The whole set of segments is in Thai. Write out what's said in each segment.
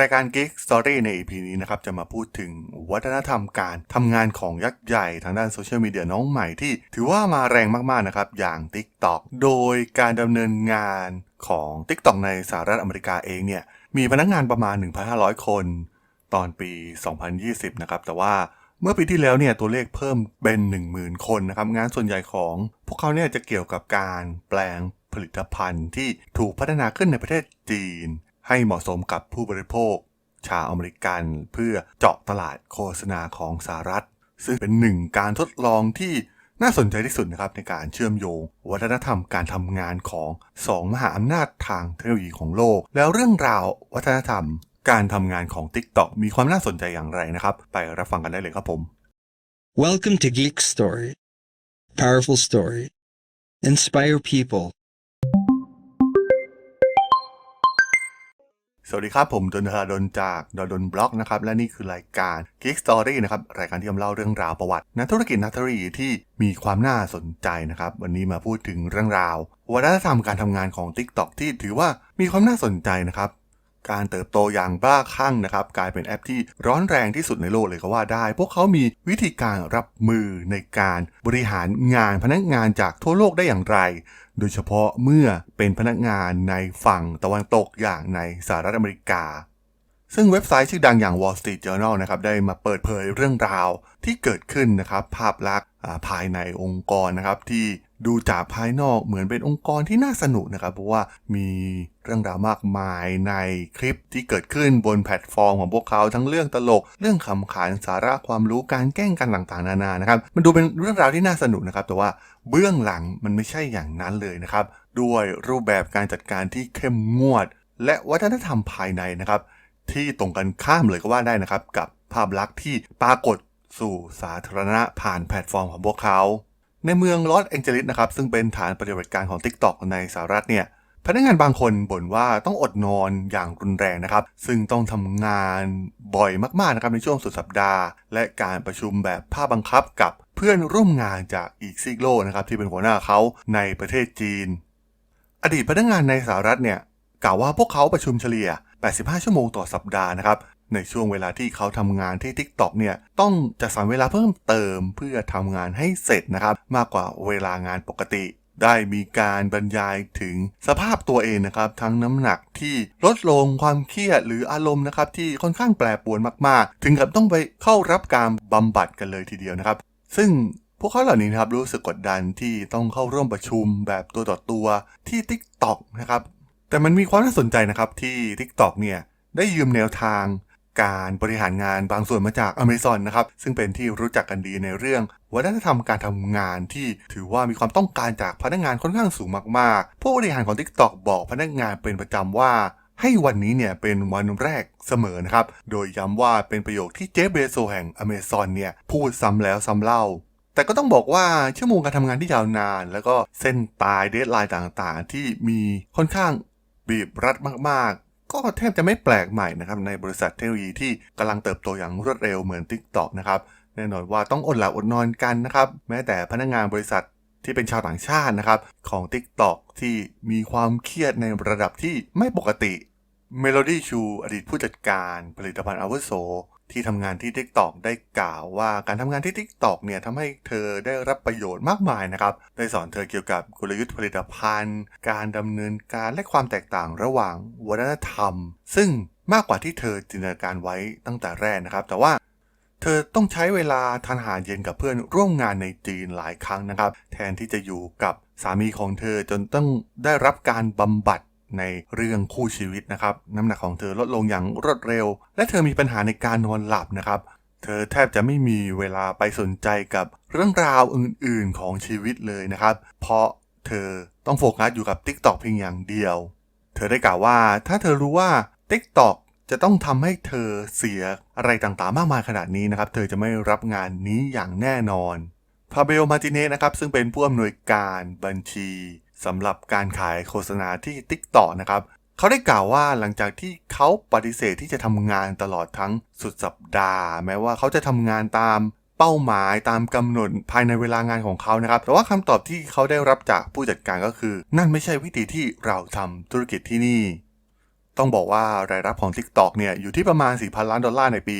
รายการ Geek Story ใน EP นี้นะครับจะมาพูดถึงวัฒนธรรมการทำงานของยักษ์ใหญ่ทางด้านโซเชียลมีเดียน้องใหม่ที่ถือว่ามาแรงมากๆนะครับอย่าง TikTok โดยการดำเนินงานของ TikTok ในสหรัฐอเมริกาเองเนี่ยมีพนักงานประมาณ 1,500 คน ตอนปี 2020 นะครับแต่ว่าเมื่อปีที่แล้วเนี่ยตัวเลขเพิ่มเป็น 10,000 คนนะครับงานส่วนใหญ่ของ พวกเขาเนี่ยจะเกี่ยวกับการแปลงผลิตภัณฑ์ที่ถูกพัฒนาขึ้นในประเทศจีน ให้เหมาะสมกับผู้บริโภค ชาวอเมริกัน เพื่อเจาะตลาดโฆษณาของสหรัฐ ซึ่งเป็นหนึ่งการทดลองที่น่าสนใจที่สุดนะครับในการเชื่อมโยง วัฒนธรรมการทำงานของสองมหาอำนาจทางเทคโนโลยีของโลก แล้วเรื่องราววัฒนธรรม การทำงานของ TikTok มีความน่าสนใจอย่างไรนะครับ ไปรับฟังกันได้เลยครับผม Welcome to Geek Story. Powerful story. Inspire people. สวัสดีครับ ผมดนทราดนจากดนบล็อกนะครับ และนี่คือรายการ Geek Story นะครับ รายการที่จะเล่าเรื่องราวประวัตินักธุรกิจนักธุรกิจที่มีความน่าสนใจนะครับ วันนี้มาพูดถึงเรื่องราว วัฒนธรรมการทำงานของ TikTok ที่ถือว่ามีความน่าสนใจนะครับ การเติบโตอย่างบ้าคลั่งนะครับ กลายเป็นแอปที่ร้อนแรงที่สุดในโลกเลยก็ว่าได้ พวกเขามีวิธีการรับมือในการบริหารงานพนักงานจากทั่วโลกได้อย่างไร โดยเฉพาะเมื่อเป็นพนักงานในฝั่งตะวันตกอย่างในสหรัฐอเมริกา ซึ่งเว็บไซต์ชื่อดังอย่าง Wall Street Journal นะครับได้มาเปิดเผยเรื่องราวที่เกิดขึ้นนะครับภาพลักษณ์ภายในองค์กรนะครับที่ดูจากภายนอกเหมือนเป็นองค์กรที่น่าสนุกนะครับ เพราะว่ามีเรื่องราวมากมายในคลิปที่เกิดขึ้นบนแพลตฟอร์มของพวกเขาทั้งเรื่องตลก เรื่องขำขันสาระความรู้การแกล้งกันต่างๆ นานานะครับ มันดูเป็นเรื่องราวที่น่าสนุกนะครับ แต่ว่าเบื้องหลังมันไม่ใช่อย่างนั้นเลยนะครับ ด้วยรูปแบบการจัดการที่เข้มงวด และวัฒนธรรมภายในนะครับ ที่ตรงกันข้ามเลยก็ว่าได้นะครับ กับภาพลักษณ์ที่ปรากฏสู่สาธารณะผ่านแพลตฟอร์มของพวกเขา ในเมืองลอสแองเจลิสนะครับ ซึ่งเป็นฐานปฏิบัติการของ TikTok ในสหรัฐเนี่ย พนักงานบางคนบ่นว่าต้องอดนอนอย่างรุนแรงนะครับ ซึ่งต้องทำงานบ่อยมากๆนะครับในช่วงสุดสัปดาห์ และการประชุมแบบภาคบังคับกับเพื่อนร่วมงานจากอีกซีกโลนะครับที่เป็นหัวหน้าเขาในประเทศจีน อดีตพนักงานในสหรัฐเนี่ยกล่าวว่าพวกเขาประชุมเฉลี่ย 85 ชั่วโมงต่อสัปดาห์นะครับ ในช่วงเวลาที่เขาทำงานที่ TikTok เนี่ย ต้องจัดสรรเวลาเพิ่มเติมเพื่อทำงานให้เสร็จนะครับ มากกว่าเวลางานปกติ ได้มีการบรรยายถึงสภาพตัวเองนะครับ ทั้งน้ำหนักที่ลดลงความเครียดหรืออารมณ์นะครับที่ค่อนข้างแปรปรวนมากๆ ถึงกับต้องไปเข้ารับการบำบัดกันเลยทีเดียวนะครับ ซึ่งพวกเขาเหล่านี้นะครับรู้สึกกดดันที่ต้องเข้าร่วมประชุมแบบตัวต่อตัวที่ TikTok นะครับ แต่มันมีความน่าสนใจนะครับที่ TikTok เนี่ยได้ยืมแนวทางการบริหารงานบางส่วนมาจาก Amazon นะครับ ซึ่งเป็นที่รู้จักกันดีในเรื่อง วัฒนธรรมการทำงานที่ถือว่ามีความต้องการจากพนักงานค่อนข้างสูงมากๆ ผู้บริหารของ TikTok บอกพนักงานเป็นประจำว่า ให้วันนี้เนี่ยเป็นวันแรกเสมอนะครับ โดยย้ำว่าเป็นประโยคที่เจฟเบโซแห่ง Amazon เนี่ยพูดซ้ำแล้วซ้ำเล่า แต่ก็ต้องบอกว่าชั่วโมงการทำงานที่ยาวนาน แล้วก็เส้นตายเดทไลน์ต่างๆ ที่มีค่อนข้าง บีบรัดมากๆ ก็แทบจะไม่แปลกใหม่นะครับในบริษัทเทคโนโลยีที่กำลังเติบโตอย่างรวดเร็วเหมือน TikTok นะครับแน่นอนว่าต้องอดหลับอดนอนกันนะครับแม้แต่พนักงานบริษัทที่เป็นชาวต่างชาตินะครับของ TikTok ที่มีความเครียดในระดับที่ไม่ปกติเมโลดี้ชูอดีตผู้จัดการผลิตภัณฑ์อาวุโส ที่ทำงานที่ TikTok ได้กล่าวว่าการทำงานที่ TikTok เนี่ยทำให้เธอได้รับประโยชน์มากมายนะครับ ได้สอนเธอเกี่ยวกับกลยุทธ์ผลิตภัณฑ์ การดำเนินการและความแตกต่างระหว่างวัฒนธรรม ซึ่งมากกว่าที่เธอจินตนาการไว้ตั้งแต่แรกนะครับ แต่ว่าเธอต้องใช้เวลาทานอาหารเย็นกับเพื่อนร่วมงานในจีนหลายครั้งนะครับ แทนที่จะอยู่กับสามีของเธอจนต้องได้รับการบำบัด ในเรื่องคู่ชีวิตนะครับ น้ำหนักของเธอลดลงอย่างรวดเร็ว และเธอมีปัญหาในการนอนหลับนะครับ เธอแทบจะไม่มีเวลาไปสนใจกับเรื่องราวอื่นๆของชีวิตเลยนะครับ เพราะเธอต้องโฟกัสอยู่กับ TikTok เพียงอย่างเดียว เธอได้กล่าวว่าถ้าเธอรู้ว่า TikTok จะต้องทำให้เธอเสียอะไรต่างๆ มากมายขนาดนี้นะครับ เธอจะไม่รับงานนี้อย่างแน่นอนพาเบลมาติเนสนะครับซึ่งเป็นผู้อำนวยการบัญชี สำหรับการขายโฆษณาที่ TikTok นะครับเขาได้กล่าวว่าหลังจากที่เขาปฏิเสธที่จะทำงานตลอดทั้งสุดสัปดาห์ แม้ว่าเขาจะทำงานตามเป้าหมายตามกำหนดภายในเวลางานของเขานะครับ แต่ว่าคำตอบที่เขาได้รับจากผู้จัดการก็คือ นั่นไม่ใช่วิธีที่เราทำธุรกิจที่นี่ ต้องบอกว่ารายรับของ TikTok เนี่ยอยู่ที่ประมาณ 4,000 ล้านดอลลาร์ในปี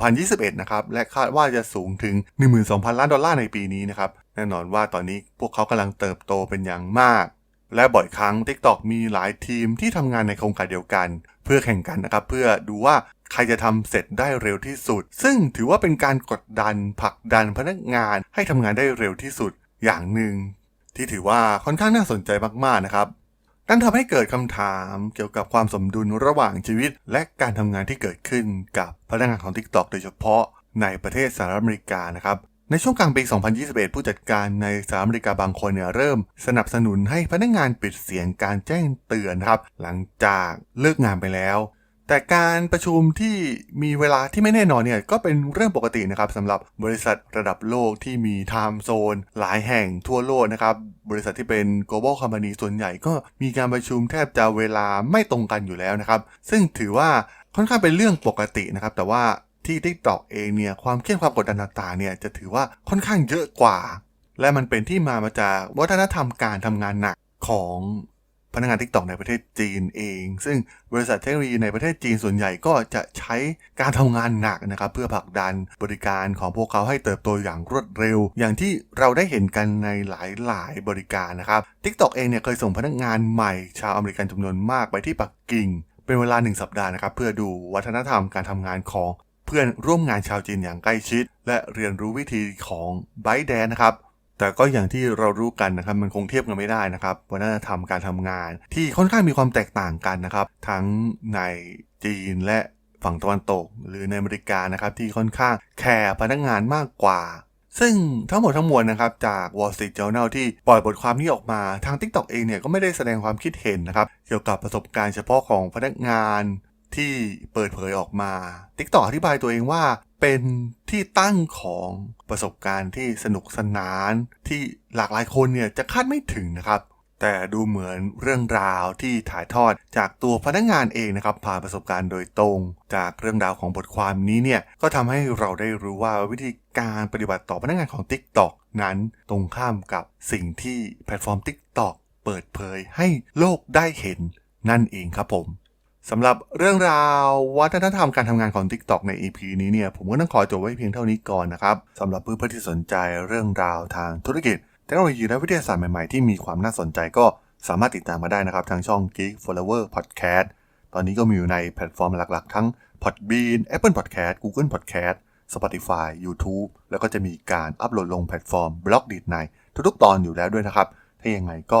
2021 นะครับ และคาดว่าจะสูงถึง 12,000 ล้านดอลลาร์ในปีนี้นะครับ แน่นอนว่าตอนนี้พวกเขากำลังเติบโตเป็นอย่างมาก และบ่อยครั้ง TikTok มีหลายทีมที่ทำงานในโครงการเดียวกัน เพื่อแข่งกันนะครับเพื่อดูว่าใครจะทำเสร็จได้เร็วที่สุด ซึ่งถือว่าเป็นการกดดันผลักดันพนักงานให้ทำงานได้เร็วที่สุดอย่างหนึ่งที่ถือว่าค่อนข้างน่าสนใจมากๆนะครับนั่นทำให้เกิดคำถามเกี่ยวกับความสมดุลระหว่างชีวิต และการทำงานที่เกิดขึ้นกับพนักงานของ TikTok โดยเฉพาะในประเทศสหรัฐอเมริกานะครับ ในช่วงกลางปี 2021 ผู้จัดการในสหรัฐอเมริกาบางคนเนี่ยเริ่มสนับสนุนให้พนักงานปิดเสียงการแจ้งเตือนครับ หลังจากเลิกงานไปแล้ว แต่การประชุมที่มีเวลาที่ไม่แน่นอนเนี่ยก็เป็นเรื่องปกตินะครับสำหรับบริษัทระดับโลกที่มีไทม์โซนหลายแห่งทั่วโลกนะครับ บริษัทที่เป็น global company ส่วนใหญ่ก็มีการประชุมแทบจะเวลาไม่ตรงกันอยู่แล้วนะครับ ซึ่งถือว่าค่อนข้างเป็นเรื่องปกตินะครับ แต่ว่า ที่ TikTok เองเนี่ยความเครียดความกดดันต่างๆเนี่ยจะถือว่าค่อนข้างเยอะกว่า และมันเป็นที่มามาจากวัฒนธรรมการทำงานหนักของพนักงาน TikTok ในประเทศจีนเอง ซึ่งบริษัทเทคโนโลยีในประเทศจีนส่วนใหญ่ก็จะใช้การทำงานหนักนะครับ เพื่อผลักดันบริการของพวกเขาให้เติบโตอย่างรวดเร็ว อย่างที่เราได้เห็นกันในหลายๆ บริการนะครับ TikTok เองเนี่ยเคยส่งพนักงานใหม่ ชาวอเมริกันจำนวนมากไปที่ปักกิ่ง เป็นเวลาหนึ่งสัปดาห์นะครับ เพื่อดูวัฒนธรรมการทำงานของ เพื่อนร่วมงานชาวจีนอย่างใกล้ชิด และเรียนรู้วิธีของไบแดนนะครับแต่ก็อย่างที่เรารู้กันนะครับมันคงเทียบกันไม่ได้นะครับวัฒนธรรมการทำงาน ที่ค่อนข้างมีความแตกต่างกันนะครับ ทั้งในจีนและฝั่งตะวันตก หรือในอเมริกานะครับที่ค่อนข้างแคร์พนักงานมากกว่า ซึ่งทั้งหมดทั้งมวลนะครับจาก Wall Street Journal ที่ปล่อยบทความนี้ออกมาทาง TikTok เองเนี่ยก็ไม่ได้แสดงความคิดเห็นนะครับเกี่ยวกับประสบการณ์เฉพาะของพนักงาน ที่เปิดเผยออกมา TikTok ออธิบายตัวเองว่าเป็นที่ตั้งของประสบการณ์ที่สนุกสนาน ที่หลากหลายคนเนี่ยจะคาดไม่ถึงนะครับ แต่ดูเหมือนเรื่องราวที่ถ่ายทอดจากตัวพนักงานเองนะครับผ่านประสบการณ์โดยตรง จากเรื่องราวของบทความนี้เนี่ยก็ทำให้เราได้รู้ว่าวิธีการปฏิบัติต่อพนักงานของ TikTok นั้นตรงข้ามกับสิ่งที่แพลตฟอร์ม TikTok เปิดเผยให้โลกได้เห็นนั่นเองครับผม สำหรับเรื่องราววัฒนธรรมการทำงานของ TikTok ใน EP นี้เนี่ยผมก็ต้องขอจบไว้เพียงเท่านี้ก่อนนะครับสำหรับเพื่อนๆที่สนใจเรื่องราวทางธุรกิจเทคโนโลยีและวิทยาศาสตร์ใหม่ๆ ที่มีความน่าสนใจก็สามารถติดตามมาได้นะครับ ทางช่อง Geek Flower Podcast ตอนนี้ก็มีอยู่ในแพลตฟอร์มหลักๆ ทั้ง Podbean Apple Podcast Google Podcast Spotify YouTube แล้วก็จะมีการอัปโหลดลงแพลตฟอร์มบล็อกดีดในทุกๆ ตอนอยู่แล้วด้วยนะครับ ถ้ายังไงก็